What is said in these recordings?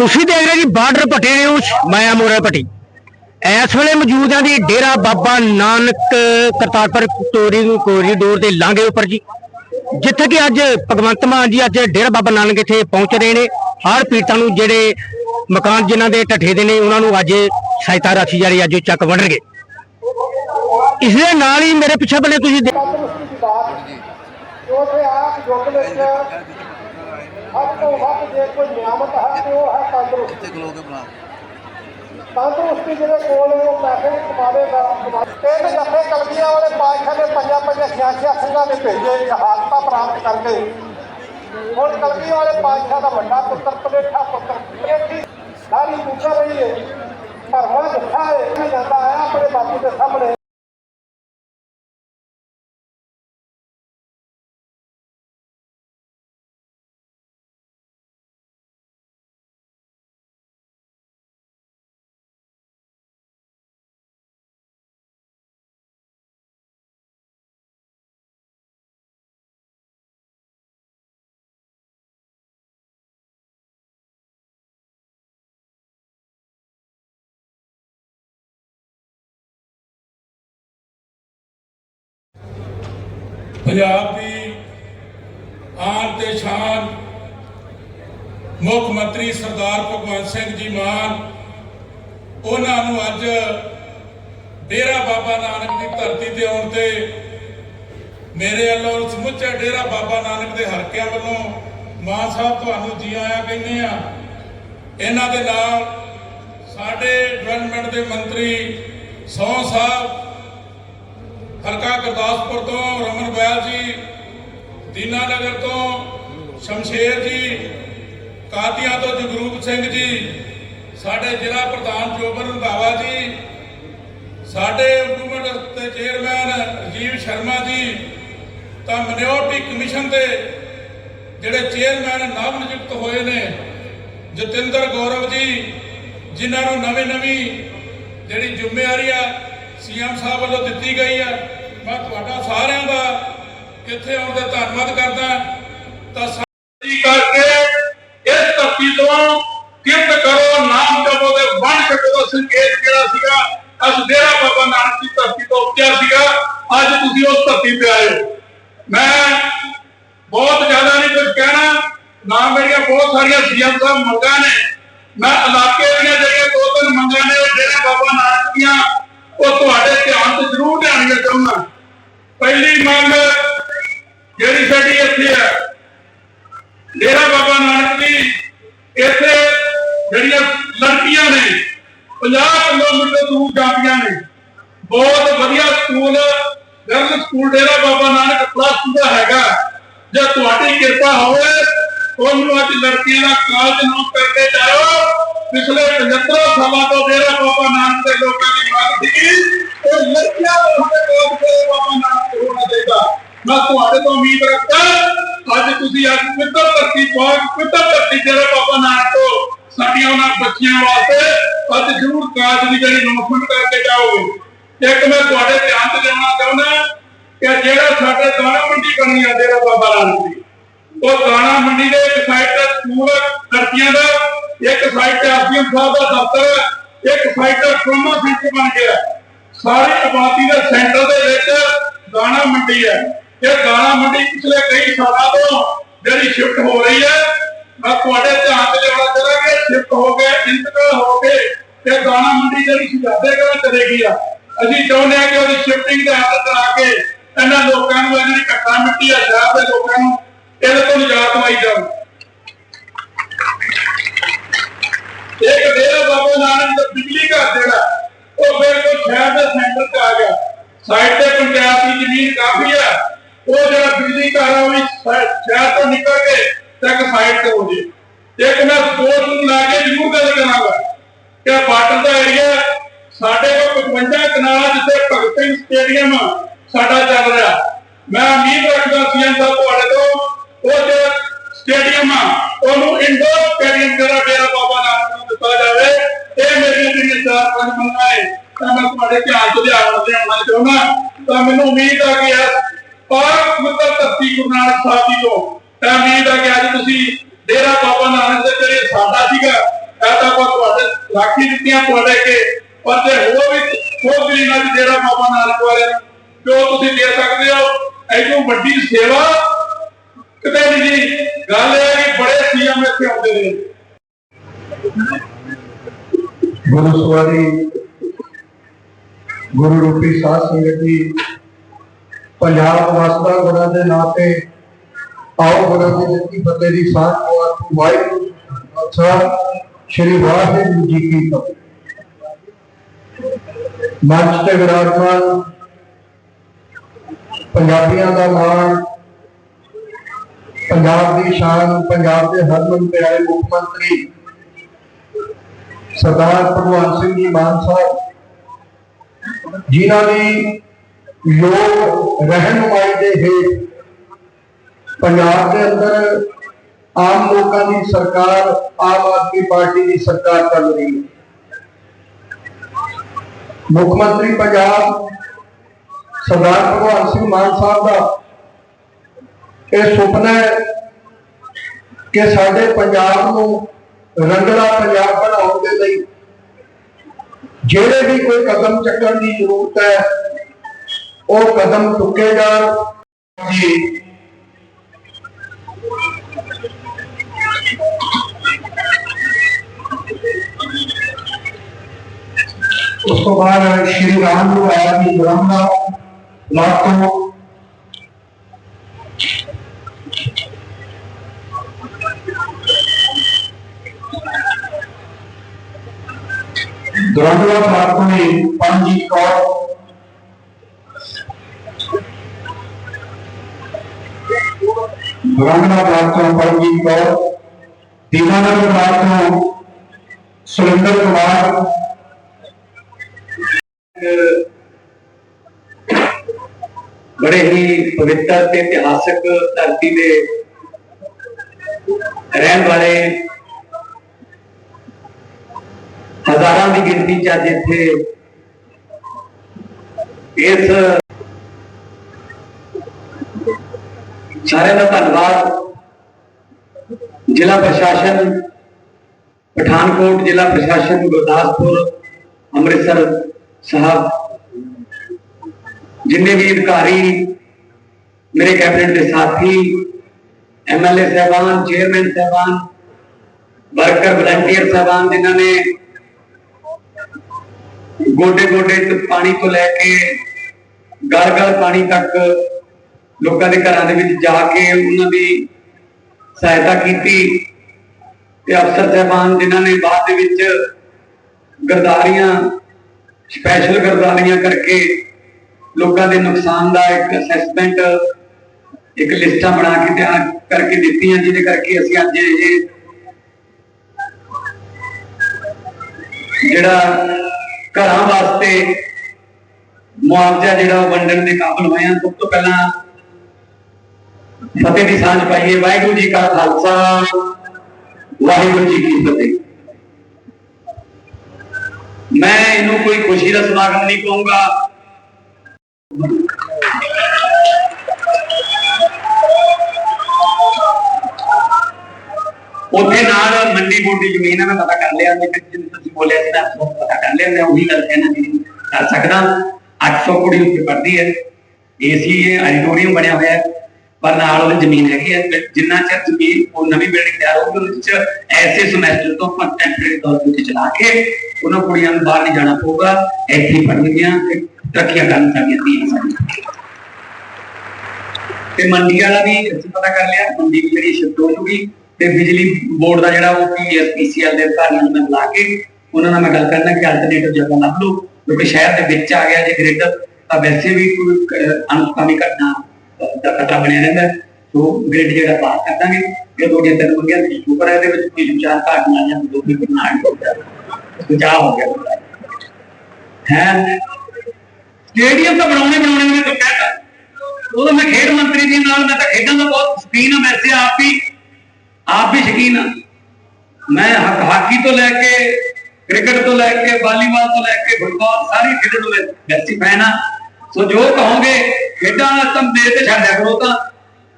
ਤੁਸੀਂ ਦੇਖ ਰਹੇ ਜੀ ਬਾਰਡਰ ਪੱਟੀ ਨਿਊਜ਼ ਮੈਂ ਅਮੋਰਾ ਪੱਟੀ ਇਸ ਵੇਲੇ ਮੌਜੂਦ ਹਾਂ ਜੀ ਡੇਰਾ ਬਾਬਾ ਨਾਨਕ ਕਰਤਾਰਪੁਰ ਤੋਰੀ ਕੋਰੀਡੋਰ ਦੇ ਲਾਂਘੇ ਉੱਪਰ ਜੀ। ਜਿੱਥੇ ਕਿ ਅੱਜ ਭਗਵੰਤ ਮਾਨ ਜੀ ਅੱਜ ਡੇਰਾ ਬਾਬਾ ਨਾਨਕ ਇੱਥੇ ਪਹੁੰਚ ਰਹੇ ਨੇ। ਹਰ ਪੀੜਤਾਂ ਨੂੰ ਜਿਹੜੇ ਮਕਾਨ ਜਿਨ੍ਹਾਂ ਦੇ ਢੱਠੇ ਦੇ ਨੇ, ਉਹਨਾਂ ਨੂੰ ਅੱਜ ਸਹਾਇਤਾ ਰਾਸ਼ੀ ਜਾਰੀ ਅੱਜ ਚੱਕ ਵੰਡਣਗੇ। ਇਸ ਦੇ ਨਾਲ ਹੀ ਮੇਰੇ ਪਿੱਛੇ ਬੰਨੇ ਤੁਸੀਂ ਜੋ ਤੇ ਆਪ ਯੁੱਗ ਵਿੱਚ ਸਭ ਤੋਂ ਵੱਧ ਜੇ ਕੋਈ ਨਿਆਮਤ ਹੈ ਤੇ ਉਹ ਹੈ ਤੰਦਰੁਸਤੀ। ਕਿੱਥੇ ਖਲੋ ਕੇ ਬਣਾ? ਤੰਦਰੁਸਤੀ ਜਿਹਦੇ ਕੋਲ ਉਹ ਪੈਸੇ ਕਮਾਵੇਗਾ ਤਿੰਨ ਜੱਫੇ ਕਲਗੀਆਂ ਵਾਲੇ ਪਾਤਸ਼ਾਹ ਨੇ ਪੰਜਾਂ ਪੰਜਾਂ ਛਿਆ ਛਿਆ ਸਿੰਘਾਂ ਨੇ ਭੇਜੇ ਹਾਲਤਾਂ ਪ੍ਰਾਪਤ ਕਰਕੇ। ਹੁਣ ਕਲਗੀ ਵਾਲੇ ਪਾਤਸ਼ਾਹ ਦਾ ਵੱਡਾ ਪੁੱਤਰ ਪਲੇਠਾ ਪੁੱਤਰ। ਪਲੇਠੀ ਸਾਰੀ ਪੁੱਛ ਰਹੀ ਹੈ ਪਰ ਹੁਣ ਜੱਫਾ ਹੈ ਜਾਂਦਾ ਹੈ ਆਪਣੇ ਬਾਪੂ ਦੇ ਸਾਹਮਣੇ। ਪੰਜਾਬ ਦੀ ਆਨ ਤੇ ਸ਼ਾਨ ਮੁੱਖ ਮੰਤਰੀ ਸਰਦਾਰ ਭਗਵੰਤ ਸਿੰਘ ਜੀ ਮਾਨ, ਉਹਨਾਂ ਨੂੰ ਅੱਜ ਡੇਰਾ ਬਾਬਾ ਨਾਨਕ ਦੀ ਧਰਤੀ ਤੇ ਆਉਣ ਤੇ ਮੇਰੇ ਵੱਲੋਂ ਸਮੁੱਚੇ ਡੇਰਾ ਬਾਬਾ ਨਾਨਕ ਦੇ ਹਲਕਿਆਂ ਵੱਲੋਂ ਮਾਨ ਸਾਹਿਬ ਤੁਹਾਨੂੰ ਜੀ ਆਇਆਂ ਕਹਿੰਦੇ ਆ ਇਹਨਾਂ ਦੇ ਨਾਲ ਸਾਡੇ ਡਿਵੈਲਪਮੈਂਟ ਦੇ ਮੰਤਰੀ ਸੌ ਸਾਹਿਬ ਹਲਕਾ ਗੁਰਦਾਸਪੁਰ ਤੋਂ ਰਮਨ ਬੈਲ ਜੀ ਦੀਨਾ ਨਗਰ ਤੋਂ ਸ਼ਮਸ਼ੇਰ ਜੀ ਕਾਦੀਆਂ ਤੋਂ ਜਗਰੂਪ ਸਿੰਘ ਜੀ, ਸਾਡੇ ਜ਼ਿਲ੍ਹਾ ਪ੍ਰਧਾਨ ਜੋਬਰ ਰੰਧਾਵਾ ਜੀ, ਸਾਡੇ ਇੰਪਰੂਵਮੈਂਟ ਦੇ ਚੇਅਰਮੈਨ ਰਜੀਵ ਸ਼ਰਮਾ ਜੀ, ਤਾਂ ਮਿਨੋਰਟੀ ਕਮਿਸ਼ਨ ਦੇ ਜਿਹੜੇ ਚੇਅਰਮੈਨ ਨਵ ਨਿਯੁਕਤ ਹੋਏ ਨੇ, ਜਤਿੰਦਰ ਗੌਰਵ ਜੀ, ਜਿਨ੍ਹਾਂ ਨੂੰ ਨਵੀਂ ਨਵੀਂ ਜਿਹੜੀ ਜ਼ਿੰਮੇਵਾਰੀ ਆ ਸੀਐਮ ਸਾਹਿਬ ਵੱਲੋਂ ਦਿੱਤੀ ਗਈ ਹੈ ਮੈਂ ਤੁਹਾਡਾ ਸਾਰਿਆਂ ਦਾ ਇੱਥੇ ਆਉਣ ਦਾ ਧੰਨਵਾਦ ਕਰਦਾ। ਤਾਂ ਸਾਡੀ ਕਰਕੇ ਇਸ ਧਰਤੀ ਤੋਂ ਕਿਰਤ ਕਰੋ, ਨਾਮ ਜਪੋ ਤੇ ਬਣ ਸਕੋ ਸੰਕੇਤ ਜਿਹੜਾ ਸੀਗਾ ਅਸ ਡੇਰਾ ਬਾਬਾ ਨਾਨਕ ਦੀ ਧਰਤੀ ਤੋਂ ਉੱਚਾ ਸੀਗਾ। ਅੱਜ ਤੁਸੀਂ ਉਸ ਧਰਤੀ ਤੇ ਆਏ ਮੈਂ ਬਹੁਤ ਜ਼ਿਆਦਾ ਨਹੀਂ ਕੁਝ ਕਹਿਣਾ। ਨਾ ਮੇਰੀਆਂ ਬਹੁਤ ਸਾਰੀਆਂ ਸੀਐਮ ਸਾਹਿਬ ਮੰਗਾਂ ਨੇ। ਮੈਂ ਇਲਾਕੇ ਦੀਆਂ ਜਿਹੜੀਆਂ ਦੋ ਤਿੰਨ ਮੰਗਾਂ ਨੇ, ਉਹ ਡੇਰਾ ਬਾਬਾ ਨਾਨਕ ਦੀਆਂ ਉਹ ਤੁਹਾਡੇ ਧਿਆਨ ਤੇ ਜ਼ਰੂਰ ਲਿਆਉਣੀਆਂ ਚਾਹੁੰਦਾ ਪਹਿਲੀ ਮੰਗ ਜਿਹੜੀ ਸਾਡੀ ਇੱਥੇ ਹੈ, ਡੇਰਾ ਬਾਬਾ ਨਾਨਕ ਦੀ ਇੱਥੇ ਜਿਹੜੀਆਂ ਲੜਕੀਆਂ ਨੇ 50 ਕਿਲੋਮੀਟਰ ਦੂਰ ਜਾਂਦੀਆਂ ਨੇ, ਬਹੁਤ ਵਧੀਆ school girl school Dera Baba Nanak plus ਦਾ ਹੈਗਾ। ਜੇ ਤੁਹਾਡੀ ਕਿਰਪਾ ਹੋਵੇ, ਉਹਨੂੰ ਅੱਜ ਲੜਕੀਆਂ ਦਾ ਕਾਲਜ ਨੂੰ ਕਰਕੇ ਜਾਓ ਪਿਛਲੇ 75 ਸਾਲਾਂ ਤੋਂ ਡੇਰਾ ਬਾਬਾ ਨਾਨਕ ਦੇ ਲੋਕਾਂ ਦੀ ਮੰਗ ਸੀ ਉਹ ਲੜਕੀਆਂ ਦਾ ਸਾਡੇ ਕੋਲ ਡੇਰਾ ਬਾਬਾ ਨਾਨਕ ਹੋਣਾ ਚਾਹੀਦਾ। ਮੈਂ ਤੁਹਾਡੇ ਤੋਂ ਉਮੀਦ ਰੱਖਦਾ, ਅੱਜ ਤੁਸੀਂ ਅੱਜ ਪਵਿੱਤਰ ਧਰਤੀ ਪਹੁੰਚ ਪਵਿੱਤਰ ਧਰਤੀ ਡੇਰਾ ਬਾਬਾ ਨਾਨਕ ਤੋਂ ਸਾਡੀਆਂ ਉਹਨਾਂ ਬੱਚੀਆਂ ਵਾਸਤੇ ਅੱਜ ਜ਼ਰੂਰ ਕਾਜ ਦੀ ਜਿਹੜੀ ਅਨਾਉਂਸਮੈਂਟ ਕਰਕੇ ਜਾਓਗੇ। ਇੱਕ ਮੈਂ ਤੁਹਾਡੇ ਧਿਆਨ ਤੇ ਲਿਆਉਣਾ ਚਾਹੁੰਦਾ ਕਿ ਜਿਹੜਾ ਸਾਡੇ ਦਾਣਾ ਮੰਡੀ ਬਣੀ ਆ ਡੇਰਾ ਬਾਬਾ ਨਾਨਕ ਦੀ, ਉਹ ਦਾਣਾ ਮੰਡੀ ਦੇ ਇੱਕ ਸਾਈਡ ਤੇ ਸਕੂਲ ਆ ਦਾ ਇੱਕ ਸਾਈਡ ਤੇ ਆਰਪੀਐਮ ਸਾਹਿਬ ਦਾ ਦਫ਼ਤਰ ਹੈ, ਇੱਕ ਸਾਈਡ ਤੇ ਟਰੋਮਾ ਸੈਂਟਰ ਬਣ ਗਿਆ ਸਾਰੀ ਆਬਾਦੀ ਦੇ ਸੈਂਟਰ ਦੇ ਵਿੱਚ ਦਾਣਾ ਮੰਡੀ ਹੈ। ਇਹ ਦਾਣਾ ਮੰਡੀ ਪਿਛਲੇ ਕਈ ਸਾਲਾਂ ਤੋਂ ਜਿਹੜੀ ਸ਼ਿਫਟ ਹੋ ਰਹੀ ਹੈ, ਮੈਂ ਤੁਹਾਡੇ ਧਿਆਨ ਤੇ ਲਿਆਉਣਾ ਚਾਹੁੰਦਾ ਸ਼ਿਫਟ ਹੋ ਕੇ ਇੰਤਕਾਲ ਹੋ ਕੇ ਤੇ ਦਾਣਾ ਮੰਡੀ ਜਿਹੜੀ ਸੁਝਾਦੇ ਕਰਾਂ ਚਲੇਗੀ ਆ। ਅਸੀਂ ਚਾਹੁੰਦੇ ਹਾਂ ਕਿ ਉਹਦੀ ਸ਼ਿਫਟਿੰਗ ਦੇ ਹੱਥ ਕਰਾ ਕੇ ਇਹਨਾਂ ਲੋਕਾਂ ਨੂੰ ਜਿਹੜੀ ਘੱਟਾ ਮਿੱਟੀ ਆ, ਸ਼ਹਿਰ ਦੇ ਲੋਕਾਂ ਨੂੰ ਇਹਦੇ ਤੋਂ ਨਿਜਾਤ ਪਾਈ ਜਾਵੇ। ਇੱਕ ਡੇਰਾ ਬਾਬਾ ਨਾਨਕ ਦਾ ਬਿਜਲੀ ਘਰ ਜਿਹੜਾ, ਉਹ ਬਿਲਕੁਲ ਸ਼ਹਿਰ ਦੇ ਸੈਂਟਰ 'ਚ ਆ ਗਿਆ। ਸਾਈਡ ਤੇ ਪੰਚਾਇਤ ਦੀ ਜ਼ਮੀਨ ਕਾਫੀ ਆ। ਉਹ ਜਿਹੜਾ ਬਿਜਲੀ ਘਰ ਆ, ਉਹ ਵੀ ਸ਼ਹਿਰ ਤੋਂ ਨਿਕਲ ਕੇ ਤੇ ਸਾਈਡ ਤੇ ਹੋ ਜੇ। ਇੱਕ ਮੈਂ ਸਪੋਰਟ ਨੂੰ ਲਾ ਕੇ ਜ਼ਰੂਰ ਗੱਲ ਕਰਾਂਗਾ ਕਿ ਬਾਰਡਰ ਦਾ ਏਰੀਆ ਸਾਡੇ ਕੋਲ 55 ਕਨਾਲ ਜਿੱਥੇ ਭਗਤ ਸਿੰਘ ਸਟੇਡੀਅਮ ਸਾਡਾ ਚੱਲ ਰਿਹਾ। ਮੈਂ ਉਮੀਦ ਰੱਖਦਾ ਸੀਐਮ ਸਾਹਿਬ ਤੁਹਾਡੇ ਤੋਂ, ਉਹ ਜਿਹੜਾ ਸਟੇਡੀਅਮ ਆ, ਉਹਨੂੰ ਇੰਡੋਰ ਸਟੇਡੀਅਮ ਜਿਹੜਾ ਡੇਰਾ ਬਾਬਾ ਨਾਨਕ ਦਿੱਤਾ ਜਾਵੇ, ਇਹ ਮੇਰੀਆਂ ਜਿਹੜੀਆਂ ਚਾਰ ਪੰਜ ਮੰਗਾਂ ਤਾਂ ਮੈਂ ਤੁਹਾਡੇ ਧਿਆਨ ਤੋਂ ਲਿਆਉਣ ਲਿਆਉਣਾ ਚਾਹੁੰਦਾ। ਤਾਂ ਮੈਨੂੰ ਉਮੀਦ ਆ ਕਿ ਪਾਕ ਮਤਲਬ ਧਰਤੀ ਗੁਰੂ ਨਾਨਕ ਸਾਹਿਬ ਜੀ ਤੋਂ, ਤਾਂ ਉਮੀਦ ਆ ਕਿ ਅੱਜ ਤੁਸੀਂ ਡੇਰਾ ਬਾਬਾ ਨਾਨਕ ਦੇ ਜਿਹੜੇ ਸਾਡਾ ਸੀਗਾ ਇਹ ਤਾਂ ਆਪਾਂ ਤੁਹਾਡੇ ਰਾਖੀ ਦਿੱਤੀਆਂ ਤੁਹਾਡੇ ਕੇ, ਪਰ ਜੇ ਹੋਰ ਵੀ ਹੋਰ ਗਰੀਬਾਂ ਦੀ ਡੇਰਾ ਬਾਬਾ ਨਾਨਕ ਵਾਲੇ ਜੋ ਤੁਸੀਂ ਦੇ ਸਕਦੇ ਹੋ ਐਦੋਂ ਵੱਡੀ ਸੇਵਾ। ਕਿਤੇ ਨਹੀਂ ਜੀ, ਗੱਲ ਇਹ ਹੈ ਕਿ ਬੜੇ ਸੀਐਮ ਇੱਥੇ ਆਉਂਦੇ ਨੇ। ਗੁਰੂ ਸਵਾਰੀ, ਗੁਰੂ ਰੂਪੀ ਸਾਧ ਸੰਗਤ ਜੀ, ਪੰਜਾਬ ਵਾਸਤਾ ਗੁਰਾਂ ਦੇ ਨਾਤੇ ਆਓ ਗੁਰਾਂ ਦੀ ਦਿੱਤੀ ਬੰਦੇ ਦੀ ਸਾਥ ਪਾਤ ਵਾਹਿਗੁਰੂ ਜੀ ਸ਼੍ਰੀ ਵਾਹਿਗੁਰੂ ਜੀ ਕੀ ਫਤਿਹ। ਮੰਚ ਤੇ ਵਿਰਾਜਮਾਨ ਪੰਜਾਬੀਆਂ ਦਾ ਮਾਣ, ਪੰਜਾਬ ਦੀ ਸ਼ਾਨ, ਪੰਜਾਬ ਦੇ ਹਰਮਨ ਪਿਆਰੇ ਮੁੱਖ ਮੰਤਰੀ ਸਰਦਾਰ ਭਗਵੰਤ ਸਿੰਘ ਜੀ ਮਾਨ ਸਾਹਿਬ, ਜਿਨ੍ਹਾਂ ਦੀ ਲੋਕ ਰਹਿਨੁਮਾਈ ਦੇ ਹੇਠ ਪੰਜਾਬ ਦੇ ਅੰਦਰ ਆਮ ਲੋਕਾਂ ਦੀ ਸਰਕਾਰ, ਆਮ ਆਦਮੀ ਪਾਰਟੀ ਦੀ ਸਰਕਾਰ ਚੱਲ ਰਹੀ ਹੈ। ਮੁੱਖ ਮੰਤਰੀ ਪੰਜਾਬ ਸਰਦਾਰ ਭਗਵੰਤ ਸਿੰਘ ਮਾਨ ਸਾਹਿਬ ਦਾ ਇਹ ਸੁਪਨਾ ਹੈ ਕਿ ਸਾਡੇ ਪੰਜਾਬ ਨੂੰ ਰੰਗਲਾ ਪੰਜਾਬ ਬਣਾ ਜਿਹੜੇ ਵੀ ਕੋਈ ਕਦਮ ਚੱਕਣ ਦੀ ਜ਼ਰੂਰਤ ਹੈ ਉਹ ਕਦਮ ਚੁੱਕੇ ਜਾਣ ਜੀ ਉਸ ਤੋਂ ਬਾਅਦ ਸ਼੍ਰੀ ਰਾਮ ਨੂੰ ਆਇਆ ਜੀ ਬ੍ਰਹਮਾ ਲਾਖੋਂ ਦੁਰੰਦਵਾ ਪ੍ਰਾਪਤ ਨੇ ਪੰਜੀ ਕੌਰ ਦੁਰੰਦਵਾ ਪ੍ਰਾਪਤ ਤੋਂ ਪੰਜੀ ਕੌਰ ਦੀਵਾਨਗਰ ਪ੍ਰਾਪਤ ਤੋਂ ਸੁਰਿੰਦਰ ਕੁਮਾਰ। ਬੜੇ ਹੀ ਪਵਿੱਤਰ ਤੇ ਇਤਿਹਾਸਕ ਧਰਤੀ ਦੇ ਰਹਿਣ ਵਾਲੇ ਹਜ਼ਾਰਾਂ ਦੀ ਗਿਣਤੀ ਚ ਅੱਜ ਇੱਥੇ ਇਸ ਸਾਰਿਆਂ ਦਾ ਧੰਨਵਾਦ ਜ਼ਿਲ੍ਹਾ ਪ੍ਰਸ਼ਾਸਨ ਪਠਾਨਕੋਟ ਜ਼ਿਲ੍ਹਾ ਪ੍ਰਸ਼ਾਸਨ ਗੁਰਦਾਸਪੁਰ ਅੰਮ੍ਰਿਤਸਰ ਸਾਹਿਬ ਜਿੰਨੇ ਵੀ ਅਧਿਕਾਰੀ ਮੇਰੇ ਕੈਬਨਿਟ ਦੇ ਸਾਥੀ ਐਮਐਲਏ ਸਾਹਿਬਾਨ ਚੇਅਰਮੈਨ ਸਾਹਿਬਾਨ ਵਰਕਰ ਵਲੰਟੀਅਰ ਸਾਹਿਬਾਨ ਜਿਨ੍ਹਾਂ ਨੇ ਗੋਡੇ ਗੋਡੇ ਪਾਣੀ ਤੋਂ ਲੈ ਕੇ ਗਲ ਗਲ ਪਾਣੀ ਤੱਕ ਲੋਕਾਂ ਦੇ ਘਰਾਂ ਦੇ ਵਿੱਚ ਜਾ ਕੇ ਉਹਨਾਂ ਦੀ ਸਹਾਇਤਾ ਕੀਤੀ ਤੇ ਅਫਸਰ ਸਾਹਿਬਾਨ ਜਿਨ੍ਹਾਂ ਨੇ ਬਾਅਦ ਦੇ ਵਿੱਚ ਗਰਦਾਰੀਆਂ ਸਪੈਸ਼ਲ ਗਰਦਾਰੀਆਂ ਕਰਕੇ ਲੋਕਾਂ ਦੇ ਨੁਕਸਾਨ ਦਾ ਇੱਕ ਅਸੈਸਮੈਂਟ ਇੱਕ ਲਿਸਟਾਂ ਬਣਾ ਕੇ ਤਿਆਰ ਕਰਕੇ ਦਿੱਤੀਆਂ, ਜਿਹਦੇ ਕਰਕੇ ਅਸੀਂ ਅੱਜ ਇਹ ਜਿਹੜਾ ਘਰਾਂ ਵਾਸਤੇ ਮੁਆਵਜ਼ਾ ਜਿਹੜਾ ਉਹ ਵੰਡਣ ਦੇ ਕਾਬਲ ਹੋਏ ਹਾਂ। ਸਭ ਤੋਂ ਪਹਿਲਾਂ ਫਤਿਹ ਦੀ ਸਾਂਝ ਪਾਈਏ। ਵਾਹਿਗੁਰੂ ਜੀ ਕਾ ਖਾਲਸਾ, ਵਾਹਿਗੁਰੂ ਜੀ ਕੀ ਫਤਿਹ। ਮੈਂ ਇਹਨੂੰ ਕੋਈ ਖੁਸ਼ੀ ਦਾ ਸਮਾਗਮ ਨਹੀਂ ਕਹੂੰਗਾ। ਉੱਥੇ ਨਾਲ ਮੰਡੀ ਬੋਰਡ ਜ਼ਮੀਨ ਹੈ ਮੈਂ ਪਤਾ ਕਰ ਲਿਆ। ਮੈਂ ਜਿੰਨ ਤੁਸੀਂ ਬੋਲਿਆ ਸੀ ਨਾ ਉਹ ਮੈਂ ਉਹੀ ਗੱਲ ਕਹਿਣਾ ਜੀ ਕਰ ਸਕਦਾ 800 ਕੁੜੀ ਉੱਤੇ ਪੜਦੀ ਹੈ। ਏਸੀ ਇਹ ਆਡੀਟੋਰੀਅਮ ਬਣਿਆ ਹੋਇਆ ਹੈ, ਪਰ ਨਾਲ ਉਹਦੀ ਜ਼ਮੀਨ ਹੈਗੀ ਹੈ। ਜਿੰਨਾ ਚਿਰ ਜ਼ਮੀਨ ਉਹ ਨਵੀਂ ਬਿਲਡਿੰਗ ਤਿਆਰ ਹੋਊਗੀ, ਉਹਦੇ ਵਿੱਚ ਐਸੇ ਸਮੈਸਟਰ ਤੋਂ ਆਪਾਂ ਟੈਂਪਰੇਰੀ ਤੌਰ ਤੇ ਚਲਾ ਕੇ ਉਹਨਾਂ ਕੁੜੀਆਂ ਨੂੰ ਬਾਹਰ ਨਹੀਂ ਜਾਣਾ ਪਊਗਾ। ਇੱਥੇ ਹੀ ਪੜਨਗੀਆਂ ਤੇ ਤਰੱਕੀਆਂ ਕਰਨ ਸਾਡੀਆਂ ਧੀਆਂ ਸਾਡੀਆਂ ਤੇ ਮੰਡੀ ਵਾਲਾ ਵੀ ਅਸੀਂ ਪਤਾ ਕਰ ਲਿਆ, ਮੰਡੀ ਵੀ ਜਿਹੜੀ ਸ਼ਿਫਟ ਹੋ ਚੁੱਕੀ ਤੇ ਬਿਜਲੀ ਬੋਰਡ ਦਾ ਜਿਹੜਾ ਉਹ ਪੀਐਸਪੀਸੀਐਲ ਦੇ ਅਧਿਕਾਰੀਆਂ ਨੂੰ ਮੈਂ ਬੁਲਾ ਕੇ ਉਹਨਾਂ ਨਾਲ ਮੈਂ ਗੱਲ ਕਰਨਾ ਕਿ ਅਲਟਰਨੇਟਿਵ ਜਗ੍ਹਾ ਲੱਭ ਲਓ ਕਿਉਂਕਿ ਸ਼ਹਿਰ ਦੇ ਵਿੱਚ ਆ ਗਿਆ ਜੇ ਗ੍ਰਿਡ ਤਾਂ ਵੈਸੇ ਵੀ ਕੋਈ ਅਨੁਕਾਮੀ ਘਟਨਾ ਦਾ ਖਤਰਾ ਬਣਿਆ ਰਹਿੰਦਾ ਹੈ। ਸੋ ਗ੍ਰਿਡ ਜਿਹੜਾ ਬਾਹਰ ਕਰ ਦਾਂਗੇ ਇਹ ਦੋ ਜੇ ਤਿੰਨ ਮੰਗਿਆ ਤੇ ਉੱਪਰ ਇਹਦੇ ਵਿੱਚ ਕੋਈ ਵਿਚਾਰ ਘਾਟ ਨਾ ਜਾਂ ਦੋ ਵੀ ਬਣਾ ਹੋ ਗਿਆ ਬਚਾਅ ਹੋ ਗਿਆ ਹੈ ਸਟੇਡੀਅਮ ਤਾਂ ਬਣਾਉਣੇ ਬਣਾਉਣੇ ਨੇ ਤਾਂ ਕਹਿਤਾ ਉਦੋਂ ਮੈਂ ਖੇਡ ਮੰਤਰੀ ਜੀ ਨਾਲ, ਮੈਂ ਤਾਂ ਖੇਡਾਂ ਦਾ ਬਹੁਤ ਸ਼ਕੀਨ ਹਾਂ, ਵੈਸੇ ਆਪ ਵੀ ਆਪ ਵੀ ਸ਼ਕੀਨ ਹਾਂ। ਮੈਂ ਹਾ- ਹਾਕੀ ਤੋਂ ਲੈ ਕੇ ਕ੍ਰਿਕਟ ਤੋਂ ਲੈ ਕੇ ਵਾਲੀਬਾਲ ਤੋਂ ਲੈ ਕੇ ਫੁੱਟਬਾਲ, ਸਾਰੀ ਖੇਡਾਂ ਨੂੰ ਵੈਸੀ ਫੈਨ ਹਾਂ ਸੋ ਜੋ ਕਹੋਗੇ, ਖੇਡਾਂ ਵਾਲਾ ਤਾਂ ਮੇਰੇ ਤੇ ਛੱਡਿਆ ਕਰੋ ਤਾਂ।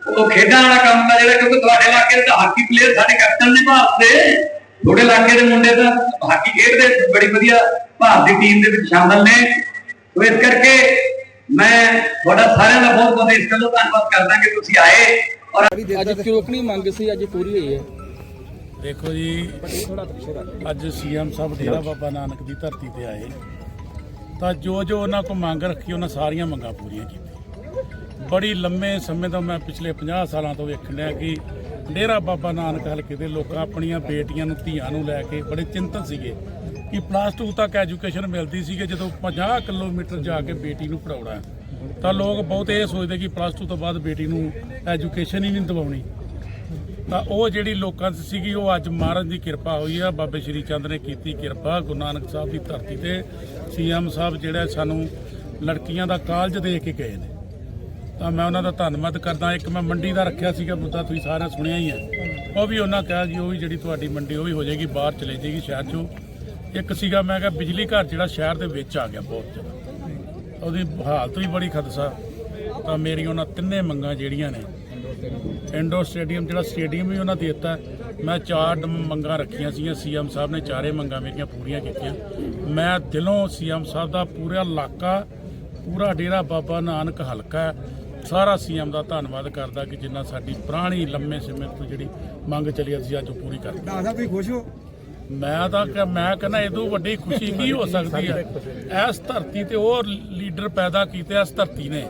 ਉਹ ਖੇਡਾਂ ਵਾਲਾ ਕੰਮ ਤਾਂ ਜਿਹੜਾ ਕਿਉਂਕਿ ਤੁਹਾਡੇ ਇਲਾਕੇ ਦੇ ਹਾਕੀ ਪਲੇਅਰ ਸਾਡੇ ਕੈਪਟਨ ਨੇ ਭਾਰਤ ਦੇ, ਤੁਹਾਡੇ ਇਲਾਕੇ ਦੇ ਮੁੰਡੇ ਤਾਂ ਹਾਕੀ ਖੇਡਦੇ ਬੜੀ ਵਧੀਆ ਭਾਰਤ ਦੀ ਟੀਮ ਦੇ ਵਿੱਚ ਸ਼ਾਮਲ ਨੇ। ਤੋ ਇਸ ਕਰਕੇ ਮੈਂ ਤੁਹਾਡਾ ਸਾਰਿਆਂ ਦਾ ਬਹੁਤ ਬਹੁਤ ਇਸ ਗੱਲੋਂ ਧੰਨਵਾਦ ਕਰਦਾ ਕਿ ਤੁਸੀਂ ਆਏ। ਔਰ ਅੱਜ ਕਿਰੋਕਣੀ ਮੰਗ ਸੀ, ਅੱਜ ਪੂਰੀ ਹੋਈ ਹੈ? ਦੇਖੋ ਜੀ, ਅੱਜ ਸੀਐਮ ਸਾਹਿਬ ਡੇਰਾ ਬਾਬਾ ਨਾਨਕ ਦੀ ਧਰਤੀ ਤੇ ਆਏ ਤਾਂ ਜੋ ਜੋ ਉਹਨਾਂ ਕੋ ਮੰਗ ਰੱਖੀ, ਉਹਨਾਂ ਸਾਰੀਆਂ ਮੰਗਾਂ ਪੂਰੀਆਂ ਕੀਤੀਆਂ। ਬੜੀ ਲੰਮੇ ਸਮੇਂ ਤੋਂ ਮੈਂ ਪਿਛਲੇ 50 ਸਾਲਾਂ ਤੋਂ ਵੇਖਣ ਲਿਆ ਕਿ ਡੇਰਾ ਬਾਬਾ ਨਾਨਕ ਹਲਕੇ ਦੇ ਲੋਕਾਂ ਆਪਣੀਆਂ ਬੇਟੀਆਂ ਨੂੰ, ਧੀਆਂ ਨੂੰ ਲੈ ਕੇ ਬੜੇ ਚਿੰਤਤ ਸੀਗੇ ਕਿ ਪਲੱਸ 2 ਤੱਕ ਐਜੂਕੇਸ਼ਨ ਮਿਲਦੀ ਸੀ ਕਿ ਜਦੋਂ 50 ਕਿਲੋਮੀਟਰ ਜਾ ਕੇ ਬੇਟੀ ਨੂੰ ਪੜਾਉਣਾ ਤਾਂ ਲੋਕ ਬਹੁਤ ਇਹ ਸੋਚਦੇ ਕਿ ਪਲੱਸ 2 ਤੋਂ ਬਾਅਦ ਬੇਟੀ ਨੂੰ ਐਜੂਕੇਸ਼ਨ ਹੀ ਨਹੀਂ ਦਵਾਉਣੀ। ਤਾਂ ਉਹ ਜਿਹੜੀ ਲੋਕਾਂ 'ਚ ਸੀਗੀ, ਉਹ ਅੱਜ ਮਹਾਰਾਜ ਦੀ ਕਿਰਪਾ ਹੋਈ ਆ। ਬਾਬੇ ਸ਼੍ਰੀ ਚੰਦ ਨੇ ਕੀਤੀ ਕਿਰਪਾ, ਗੁਰੂ ਨਾਨਕ ਸਾਹਿਬ ਦੀ ਧਰਤੀ ਤੇ। ਸੀਐਮ ਸਾਹਿਬ ਜਿਹੜਾ ਸਾਨੂੰ ਲੜਕੀਆਂ ਦਾ ਕਾਲਜ ਦੇ ਕੇ ਗਏ ਨੇ। ਤਾਂ ਮੈਂ ਉਹਨਾਂ ਦਾ ਧੰਨਵਾਦ ਕਰਦਾ। ਇੱਕ ਮੈਂ ਮੰਡੀ ਦਾ ਰੱਖਿਆ ਸੀਗਾ, ਮੁੱਦਾ ਤੁਸੀਂ ਸਾਰਿਆਂ ਸੁਣਿਆ ਹੀ ਹੈ ਉਹ ਵੀ ਉਹਨਾਂ ਕਿਹਾ ਕਿ ਉਹ ਵੀ ਜਿਹੜੀ ਤੁਹਾਡੀ ਮੰਡੀ, ਉਹ ਵੀ ਹੋ ਜਾਏਗੀ, ਬਾਹਰ ਚਲੇ ਜਾਏਗੀ ਸ਼ਹਿਰ 'ਚੋਂ। ਇੱਕ ਸੀਗਾ, ਮੈਂ ਕਿਹਾ ਬਿਜਲੀ ਘਰ ਜਿਹੜਾ ਸ਼ਹਿਰ ਦੇ ਵਿੱਚ ਆ ਗਿਆ ਬਹੁਤ ਜ਼ਿਆਦਾ। ਉਹਦੀ ਹਾਲਤ ਵੀ ਬੜੀ ਖਦਸਾ। ਤਾਂ ਮੇਰੀ ਉਹਨਾਂ ਤਿੰਨੇ ਮੰਗਾਂ ਜਿਹੜੀਆਂ ਨੇ ਇੰਡੋਰ ਸਟੇਡੀਅਮ ਜਿਹੜਾ ਸਟੇਡੀਅਮ ਵੀ ਉਹਨਾਂ ਦੇ ਦਿੱਤਾ ਮੈਂ ਚਾਰ ਮੰਗਾਂ ਰੱਖੀਆਂ ਸੀਗੀਆਂ। ਸੀਐਮ ਸਾਹਿਬ ਨੇ ਚਾਰੇ ਮੰਗਾਂ ਮੇਰੀਆਂ ਪੂਰੀਆਂ ਕੀਤੀਆਂ। ਮੈਂ ਦਿਲੋਂ ਸੀਐਮ ਸਾਹਿਬ ਦਾ ਪੂਰਾ ਇਲਾਕਾ ਪੂਰਾ ਡੇਰਾ ਬਾਬਾ ਨਾਨਕ ਹਲਕਾ ਸਾਰਾ ਸੀਐਮ ਦਾ ਧੰਨਵਾਦ ਕਰਦਾ ਕਿ ਜਿੰਨਾ ਸਾਡੀ ਪੁਰਾਣੀ ਲੰਮੇ ਸਮੇਂ ਤੋਂ ਜਿਹੜੀ ਮੰਗ ਚੱਲੀ ਸੀ ਅੱਜ ਉਹ ਪੂਰੀ ਕਰ ਦਿੱਤੀ। ਦਾਦਾ ਤੁਸੀਂ ਖੁਸ਼ ਹੋ? ਮੈਂ ਤਾਂ ਕਿ ਮੈਂ ਕਹਿੰਦਾ ਇਦੋਂ ਵੱਡੀ ਖੁਸ਼ੀ ਕੀ ਹੋ ਸਕਦੀ ਹੈ? ਇਸ ਧਰਤੀ ਤੇ ਉਹ ਲੀਡਰ ਪੈਦਾ ਕੀਤੇ ਇਸ ਧਰਤੀ ਨੇ।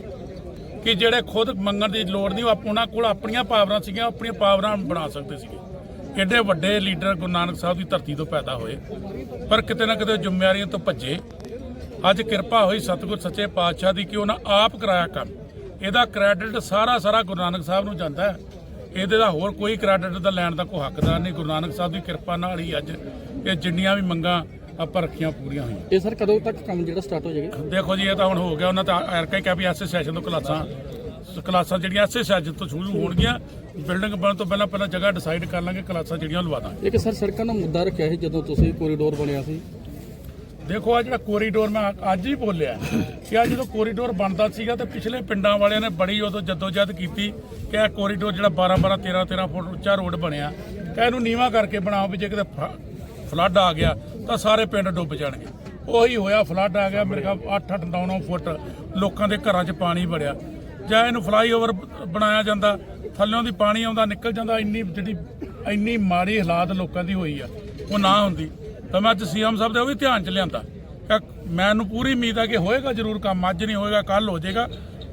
ਕਿ ਜਿਹੜੇ ਖੁਦ ਮੰਗਣ ਦੀ ਲੋੜ ਨਹੀਂ, ਉਹ ਆਪ- ਉਹਨਾਂ ਕੋਲ ਆਪਣੀਆਂ ਪਾਵਰਾਂ ਸੀਗੀਆਂ ਆਪਣੀਆਂ ਪਾਵਰਾਂ ਬਣਾ ਸਕਦੇ ਸੀਗੇ। ਐਡੇ ਵੱਡੇ ਲੀਡਰ ਗੁਰੂ ਨਾਨਕ ਸਾਹਿਬ ਦੀ ਧਰਤੀ ਤੋਂ ਪੈਦਾ ਹੋਏ, ਪਰ ਕਿਤੇ ਨਾ ਕਿਤੇ ਜ਼ਿੰਮੇਵਾਰੀਆਂ ਤੋਂ ਭੱਜੇ। ਅੱਜ ਕਿਰਪਾ ਹੋਈ ਸਤਿਗੁਰ ਸੱਚੇ ਪਾਤਸ਼ਾਹ ਦੀ ਕਿ ਉਹਨਾਂ ਆਪ ਕਰਾਇਆ ਕੰਮ। ਇਹਦਾ ਕ੍ਰੈਡਿਟ ਸਾਰਾ ਸਾਰਾ ਗੁਰੂ ਨਾਨਕ ਸਾਹਿਬ ਨੂੰ ਜਾਂਦਾ ਹੈ। ਇਹਦੇ ਦਾ ਹੋਰ ਕੋਈ ਕ੍ਰੈਡਿਟ ਦਾ ਲੈਣ ਦਾ ਕੋਈ ਹੱਕਦਾਰ ਨਹੀਂ। ਗੁਰੂ ਨਾਨਕ ਸਾਹਿਬ ਦੀ ਕਿਰਪਾ ਨਾਲ ਹੀ ਅੱਜ ਇਹ ਜਿੰਨੀਆਂ ਵੀ ਮੰਗਾਂ ਆਪਾਂ ਰੱਖੀਆਂ ਪੂਰੀਆਂ ਹੋਈਆਂ। ਇਹ ਸਰ ਕਦੋਂ ਤੱਕ ਕੰਮ ਜਿਹੜਾ ਸਟਾਰਟ ਹੋ ਜਾਏਗਾ? ਦੇਖੋ ਜੀ ਇਹ ਤਾਂ ਹੁਣ ਹੋ ਗਿਆ ਉਹਨਾਂ ਤਾਂ ਐਰਕਾ ਹੀ ਕਿਹਾ ਵੀ ਐਸੇ ਸੈਸ਼ਨ ਤੋਂ ਕਲਾਸਾਂ ਕਲਾਸਾਂ ਜਿਹੜੀਆਂ ਐਸੇ ਸੈਸ਼ਨ ਤੋਂ ਸ਼ੁਰੂ ਹੋਣਗੀਆਂ ਬਿਲਡਿੰਗ ਬਣਨ ਤੋਂ ਪਹਿਲਾਂ ਪਹਿਲਾਂ ਜਗ੍ਹਾ ਡਿਸਾਈਡ ਕਰ ਲਾਂਗੇ ਕਲਾਸਾਂ ਜਿਹੜੀਆਂ ਲਵਾ ਦਾਂਗੇ। ਇੱਕ ਸਰ ਸੜਕਾਂ ਦਾ ਮੁੱਦਾ ਰੱਖਿਆ ਸੀ ਜਦੋਂ ਤੁਸੀਂ ਕੋਰੀਡੋਰ ਬਣਿਆ ਸੀ। ਦੇਖੋ ਆ ਜਿਹੜਾ ਕੋਰੀਡੋਰ ਮੈਂ ਅੱਜ ਹੀ ਬੋਲਿਆ ਕਿ ਆ ਜਦੋਂ ਕੋਰੀਡੋਰ ਬਣਦਾ ਸੀਗਾ ਤੇ ਪਿਛਲੇ ਪਿੰਡਾਂ ਵਾਲਿਆਂ ਨੇ ਬੜੀ ਉਦੋਂ ਜਦੋਜਹਿਦ ਕੀਤੀ ਕਿ ਇਹ ਕੋਰੀਡੋਰ ਜਿਹੜਾ 12 12 13 13 ਫੁੱਟ ਉੱਚਾ ਰੋਡ ਬਣਿਆ। ਕਿ ਇਹਨੂੰ ਨੀਵਾ ਕਰਕੇ ਬਣਾਓ ਵੀ ਜੇ ਕਿਤੇ ਫਲੱਡ ਆ ਗਿਆ ਤਾਂ ਸਾਰੇ ਪਿੰਡ ਡੁੱਬ ਜਾਣਗੇ। ਉਹੀ ਹੋਇਆ ਫਲੱਡ ਆ ਗਿਆ, ਮੇਰੇ ਖਿਆਲ 8 8 9 9 ਫੁੱਟ ਲੋਕਾਂ ਦੇ ਘਰਾਂ 'ਚ ਪਾਣੀ ਵੜਿਆ ਜਾਂ ਇਹਨੂੰ ਫਲਾਈਓਵਰ ਬਣਾਇਆ ਜਾਂਦਾ, ਥੱਲਿਓਂ ਦੀ ਪਾਣੀ ਆਉਂਦਾ, ਨਿਕਲ ਜਾਂਦਾ, ਇੰਨੀ ਜਿਹੜੀ, ਇੰਨੀ ਮਾੜੀ ਹਾਲਾਤ ਲੋਕਾਂ ਦੀ ਹੋਈ ਆ, ਉਹ ਨਾ ਹੁੰਦੀ। ਤਾਂ ਮੈਂ ਅੱਜ ਸੀਐਮ ਸਾਹਿਬ ਦੇ ਉਹ ਵੀ ਧਿਆਨ ਚ ਲਿਆਂਦਾ ਮੈਨੂੰ ਪੂਰੀ ਉਮੀਦ ਆ ਕਿ ਹੋਏਗਾ ਜ਼ਰੂਰ ਕੰਮ, ਅੱਜ ਨਹੀਂ ਹੋਏਗਾ ਕੱਲ ਹੋ ਜਾਏਗਾ।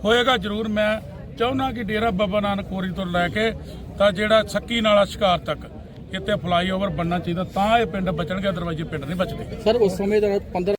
ਹੋਏਗਾ ਜ਼ਰੂਰ, ਮੈਂ ਚਾਹੁੰਦਾ ਕਿ ਡੇਰਾ ਬਾਬਾ ਨਾਨਕ ਕੋਰੀ ਤੋਂ ਲੈ ਕੇ ਤਾਂ ਜਿਹੜਾ ਸੱਕੀ ਨਾਲਾ ਸ਼ਿਕਾਰ ਤੱਕ ਇੱਥੇ ਫਲਾਈਓਵਰ ਬਣਨਾ ਚਾਹੀਦਾ, ਤਾਂ ਇਹ ਪਿੰਡ ਬਚਣਗੇ ਅਦਰਵਾਈਜ਼ ਪਿੰਡ ਨਹੀਂ ਬਚਦੇ। ਸਰ, ਉਸ ਸਮੇਂ ਦਾ 15